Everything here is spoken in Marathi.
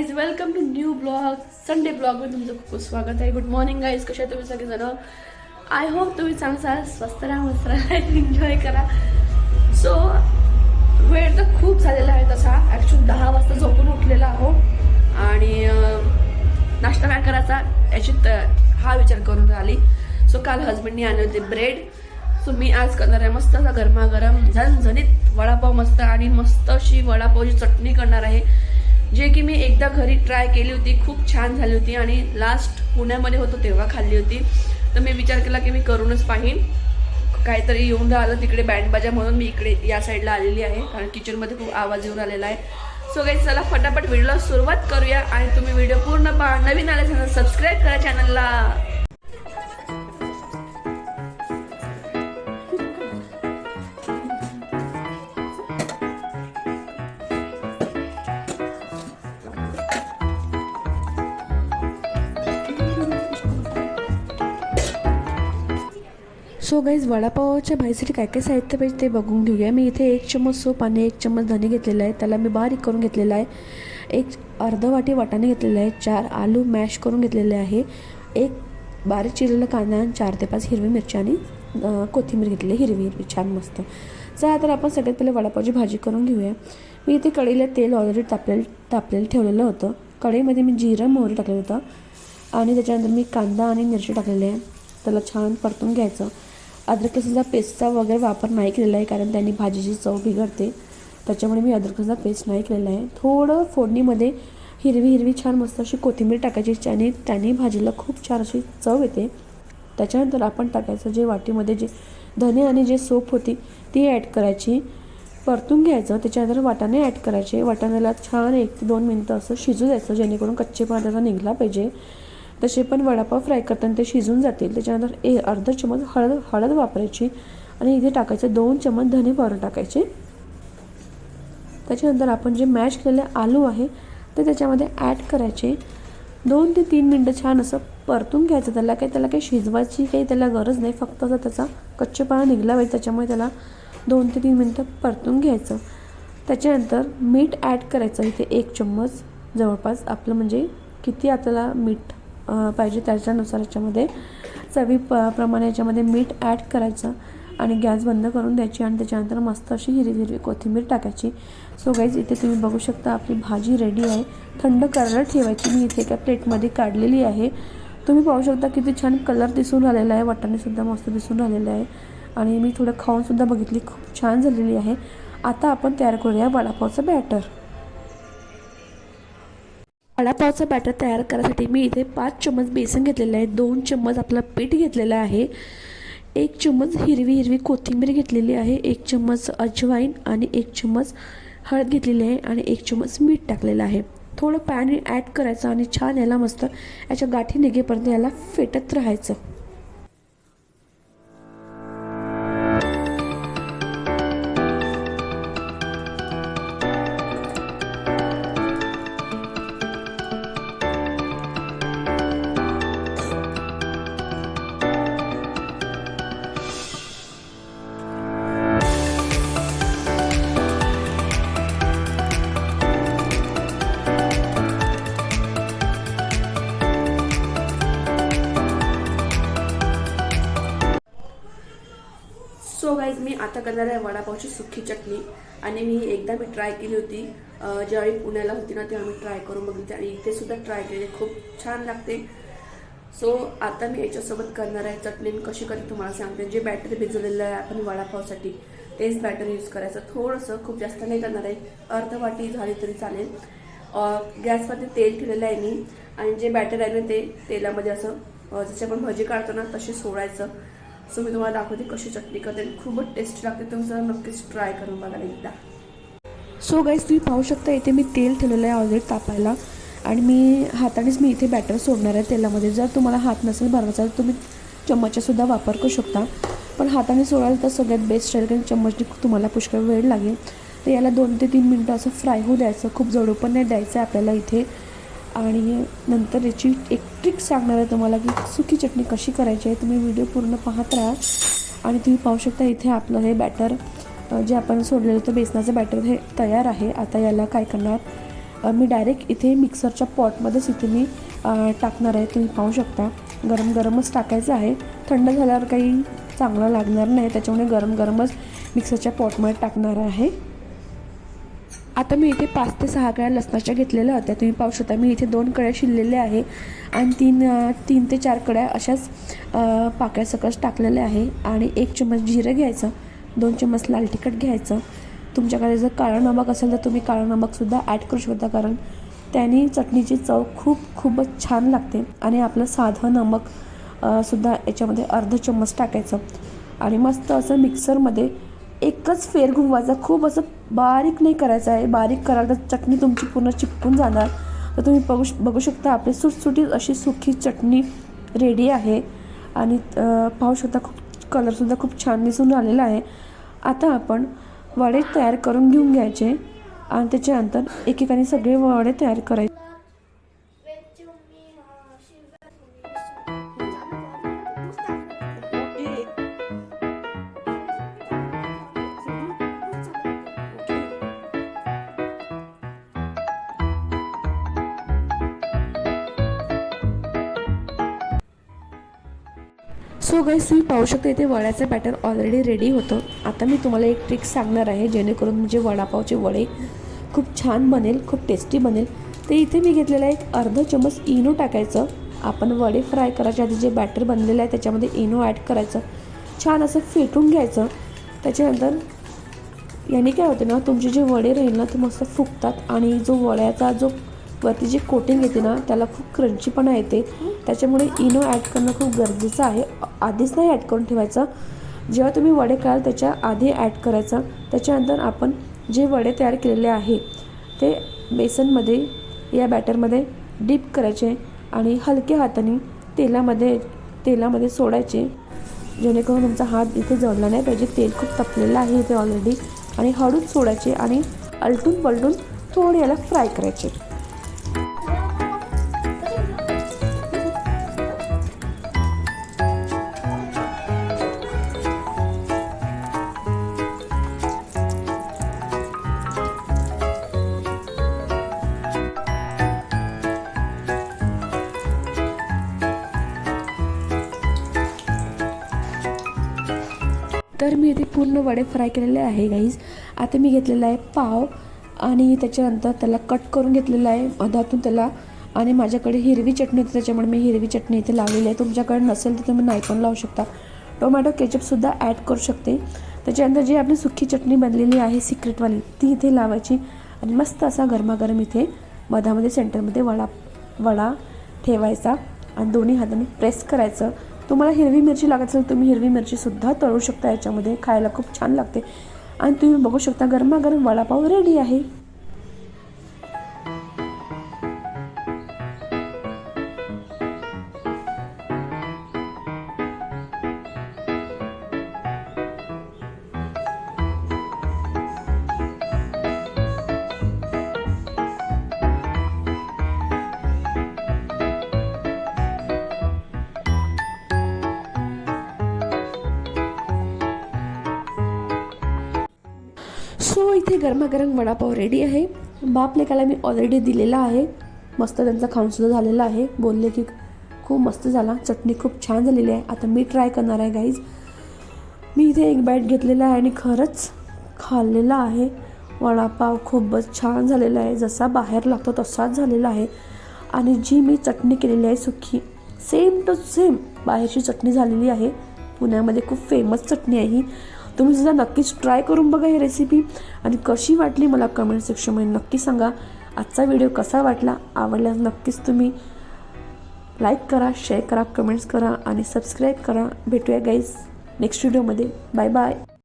न्यू ब्लॉग संडे ब्लॉगमध्ये तुमचं खूप खूप स्वागत आहे गुड मॉर्निंग गाईज कशा आहे तुम्ही सगळेजण आय होप तुम्ही चांगला स्वस्त राहा मस्त राहा एन्जॉय करा। सो वेळ तर खूप झालेला आहे तसा. ॲक्च्युली दहा वाजता झोपून उठलेला आहो. आणि नाश्ता काय करायचा याची त- हा विचार करून आली सो काल हजबंडनी आणले होते ब्रेड सो मी आज करणार आहे मस्त असा गरमागरम झणझणीत वडापाव मस्त आणि मस्त अशी वडापावची चटणी करणार आहे. जे की मी एकदा घरी ट्राय केली होती खूप छान झाली होती आणि लास्ट पुण्यामध्ये होतो तेव्हा खाल्ली होती. तर मी विचार केला की मी करूनच पाहीन. काहीतरी येऊन राहिलं तिकडे बँडबाजा म्हणून मी इकडे या साईडला आलेली आहे कारण किचनमध्ये खूप आवाज येऊन आलेला आहे. सो काही चला फटाफट व्हिडिओला सुरुवात करूया आणि तुम्ही व्हिडिओ पूर्ण पहा. नवीन आल्यास सबस्क्राईब करा चॅनलला सो गाईज वडापावच्या भाजीसाठी काय काय साहित्य पाहिजे ते बघून घेऊया. मी इथे एक चम्मच सूप आणि एक चम्मच धने घेतलेला आहे. त्याला मी बारीक करून घेतलेला आहे. एक अर्ध वाटी वाटाणे घेतलेलं आहे. चार आलू मॅश करून घेतलेले आहे. एक बारीक चिरलेला कांदा आणि चार ते पाच हिरवी मिरची आणि कोथिंबीर घेतलेली आहे, हिरवी हिरवी छान मस्त. चला तर आपण सगळ्यात पहिले वडापावची भाजी करून घेऊया. मी इथे कढईला तेल ऑलरेडी तापलेलं तापलेलं ठेवलेलं होतं. कढईमध्ये मी जिरं मोहरी टाकलेलं होतं. आणि त्याच्यानंतर मी कांदा आणि मिरची टाकलेली आहे. त्याला छान परतून घ्यायचं. अद्रक लसूणचा पेस्टचा वगैरे वापर नाही केलेला आहे कारण त्यांनी भाजीची चव बिघडते. त्याच्यामुळे मी अद्रक लसूणचा पेस्ट नाही केलेला आहे. थोडं फोडणीमध्ये हिरवी हिरवी छान मस्त अशी कोथिंबीर टाकायची आणि त्याने भाजीला खूप छान अशी चव येते. त्याच्यानंतर आपण टाकायचं जे वाटीमध्ये जे धने आणि जे सोप होती ती ॲड करायची. परतून घ्यायचं त्याच्यानंतर वाटाणे ॲड करायचे. वाटाण्याला छान एक ते दोन मिनटं असं शिजू द्यायचं जेणेकरून कच्चेपणा त्याचा निघला पाहिजे. तसे पण वडापाव फ्राय करताना ते शिजून जातील. त्याच्यानंतर ए अर्धा चमच हळद हळद वापरायची. आणि इथे टाकायचं दोन चमच धने पावडर टाकायचे. त्याच्यानंतर आपण जे मॅश केलेले आलू आहे ते त्याच्यामध्ये ॲड करायचे. दोन ते तीन मिनटं छान असं परतून घ्यायचं. त्याला काही त्याला काही शिजवायची काही त्याला गरज नाही. फक्त असं त्याचा कच्चेपणा निघला पाहिजे. त्याच्यामुळे त्याला दोन ते तीन मिनटं परतून घ्यायचं. त्याच्यानंतर मीठ ॲड करायचं. इथे एक चम्मच. जवळपास आपलं म्हणजे किती आपल्याला मीठ पाहिजे त्याच्यानुसार याच्यामध्ये चवी प प्रमाणे याच्यामध्ये मीठ ॲड करायचं आणि गॅस बंद करून द्यायची आणि त्याच्यानंतर मस्त अशी हिरवी हिरवी कोथिंबीर टाकायची. सो गाईज इथे तुम्ही बघू शकता आपली भाजी रेडी आहे. थंड करायला ठेवायची. मी इथे एका प्लेटमध्ये काढलेली आहे. तुम्ही पाहू शकता किती छान कलर दिसून राहिलेला आहे. वाटाणेसुद्धा मस्त दिसून राहिलेलं आहे. आणि मी थोडं खाऊनसुद्धा बघितली. खूप छान झालेली आहे. आता आपण तयार करूया वडापावचं बॅटर वडापावचं बॅटर तयार करायसाठी मी इथे पाच चम्मच बेसन घेतलेलं आहे. दोन चम्मच आपलं पीठ घेतलेलं आहे. एक चम्मच हिरवी हिरवी कोथिंबीर घेतलेली आहे. एक चम्मच अजवाईन आणि एक चम्मच हळद घेतलेली आहे आणि एक चम्मच मीठ टाकलेलं आहे. थोडं पाणी ॲड करायचं आणि छान याला मस्त याच्या गाठी निघेपर्यंत याला फेटत राहायचं. गाईज करणार आहे वडापावची सुखी चटणी. आणि मी एकदा मी ट्राय केली होती. ज्यावेळी पुण्याला होती ना तेव्हा मी ट्राय करून बघितली. आणि इथे सुद्धा ट्राय केले. खूप छान लागते. सो आता मी याच्यासोबत करणार आहे चटणी. कशी करते तुम्हाला सांगते. जे बॅटर भिजवलेलं आहे आपण वडापावसाठी तेच बॅटर यूज करायचं. थोडंसं खूप जास्त नाही करणार आहे. अर्ध वाटी झाली तरी चालेल. गॅसमध्ये तेल ठेवलेलं आहे मी. आणि जे बॅटर आहे ना ते तेलामध्ये असं जसे आपण भजी काढतो ना तसे सोडायचं. सो मी तुम्हाला दाखवते कशी चटणी करते. आणि खूपच टेस्टी लागते. तुम्ही नक्कीच ट्राय करून बघा एकदा. सो गाईज तुम्ही पाहू शकता इथे मी तेल ठेवलेलं आहे ऑलरेडी तापायला. आणि मी हातानेच मी इथे बॅटर सोडणार आहे तेलामध्ये. जर तुम्हाला हात नसेल भरवायचा तर तुम्ही चम्मचासुद्धा वापर करू शकता. पण हाताने सोडाल तर सगळ्यात बेस्ट राहील कारण चम्मचने तुम्हाला पुष्कळ वेळ लागेल. तर याला दोन ते तीन मिनटं असं फ्राय होऊ द्यायचं. खूप जडू पण नाही द्यायचं आहे आपल्याला इथे. आणि नंतर याची एक ट्रिक सांगणार आहे तुम्हाला की सुकी चटणी कशी करायची आहे तुम्ही व्हिडिओ पूर्ण पाहत राहा. आणि तुम्ही पाहू शकता इथे आपलं हे बॅटर जे आपण सोडलेलं होतं बेसनाचं बॅटर हे तयार आहे. आता याला काय करणार? मी डायरेक्ट इथे मिक्सरच्या पॉटमध्येच इथे मी टाकणार आहे. तुम्ही पाहू शकता गरम गरमच टाकायचं आहे. थंड झाल्यावर काही चांगलं लागणार नाही त्याच्यामुळे गरम गरमच मिक्सरच्या पॉटमध्ये टाकणार आहे. आता मी इथे पाच ते सहा कळ्या लसणाच्या घेतलेल्या होत्या. तुम्ही पाहू शकता मी इथे दोन कळ्या शिरलेल्या आहे आणि तीन तीन ते चार कळ्या अशाच अ, पाकळ्या सकस टाकलेल्या आहे. आणि एक चम्मच जिरं घ्यायचं दोन चम्मच लाल तिखट घ्यायचं. तुमच्याकडे जर काळा नमक असेल तर तुम्ही काळा नमकसुद्धा ॲड करू शकता कारण त्याने चटणीची चव खूप खूपच छान लागते. आणि आपलं साधं नमक सुद्धा याच्यामध्ये अर्ध चम्मच टाकायचं. आणि मस्त असं मिक्सरमध्ये एकच फेर घुमवायचा. खूप असं बारीक नाही करायचं आहे. बारीक कराल तर चटणी तुमची पूर्ण चिपकून जाणार. तर तुम्ही बघू बघू शकता आपली सुटसुटीत अशी सुखी चटणी रेडी आहे. आणि पाहू शकता खूप कलरसुद्धा खूप छान दिसून आलेला आहे. आता आपण वडे तयार करून घेऊन घ्यायचे. आणि त्याच्यानंतर एकेकाने सगळे वडे तयार करायचे. सो गाईस तुम्ही पाहू शकता इथे वड्याचं बॅटर ऑलरेडी रेडी होतं. आता मी तुम्हाला एक ट्रिक सांगणार आहे जेणेकरून म्हणजे वडापावचे वडे खूप छान बनेल खूप टेस्टी बनेल. ते इथे मी घेतलेला आहे एक अर्ध चमच इनो टाकायचं. आपण वडे फ्राय करायच्या आधी जे बॅटर बनलेलं आहे त्याच्यामध्ये इनो ॲड करायचं. छान असं फेटून घ्यायचं. त्याच्यानंतर याने काय होते ना तुमचे जे वडे राहील ना ते मस्त फुगतात. आणि जो वड्याचा जो वरती जी कोटिंग येते ना त्याला खूप क्रंचीपणा येते. त्याच्यामुळे इनो ॲड करणं खूप गरजेचं आहे. आधीच नाही ॲड करून ठेवायचं. जेव्हा तुम्ही वडे कराल त्याच्या आधी ॲड करायचं. त्याच्यानंतर आपण जे वडे तयार केलेले आहे ते बेसनमध्ये या बॅटरमध्ये डीप करायचे आणि हलक्या हाताने तेलामध्ये तेलामध्ये सोडायचे. जेणेकरून तुमचा हात इथे जळला नाही पाहिजे. तेल खूप तपलेलं आहे इथे ऑलरेडी आणि हळूच सोडायचे आणि अलटून पलटून थोडे याला फ्राय करायचे. तर मी इथे पूर्ण वडे फ्राय केलेले आहे गाईज आता मी घेतलेला आहे पाव आणि त्याच्यानंतर त्याला कट करून घेतलेला आहे मधातून त्याला. आणि माझ्याकडे हिरवी चटणी होती त्याच्यामुळे मी हिरवी चटणी इथे लावलेली आहे. तुमच्याकडे नसेल तर तुम्ही नाही पण लावू शकता. टोमॅटो केचपसुद्धा ॲड करू शकते. त्याच्यानंतर जी आपली सुकी चटणी बनलेली आहे सिक्रेटवाली ती इथे लावायची. आणि मस्त असा गरमागरम इथे मधामध्ये सेंटरमध्ये वडा वडा ठेवायचा. आणि दोन्ही हाताने प्रेस करायचं. तुम्हाला हिरवी मिरची लागत असेल तुम्ही हिरवी मिरचीसुद्धा तळू शकता. याच्यामध्ये खायला खूप छान लागते. आणि तुम्ही बघू शकता गरमागरम वडापाव रेडी आहे. इथे गरमागरम वडापाव रेडी आहे. बाप लेकाला मी ऑलरेडी दिलेला आहे. मस्त त्यांचा खाऊनसुद्धा झालेला आहे. बोलले की खूप मस्त झाला. चटणी खूप छान झालेली आहे. आता मी ट्राय करणार आहे गाईज मी इथे एक बॅट घेतलेला आहे आणि खरंच खाल्लेला आहे. वडापाव खूपच छान झालेला आहे. जसा बाहेर लागतो तसाच झालेला आहे. आणि जी मी चटणी केलेली आहे सुखी सेम टू सेम बाहेरची चटणी झालेली आहे. पुण्यामध्ये खूप फेमस चटणी आहे ही. तुम्ही सुद्धा नक्कीच ट्राय करून बघा ही रेसिपी आणि कशी वाटली मला कमेंट सेक्शनमध्ये नक्की सांगा. आजचा व्हिडिओ कसा वाटला आवडल्यास नक्कीच तुम्ही लाईक करा शेअर करा कमेंट्स करा आणि सबस्क्राईब करा. भेटूया गाईज नेक्स्ट व्हिडिओमध्ये बाय बाय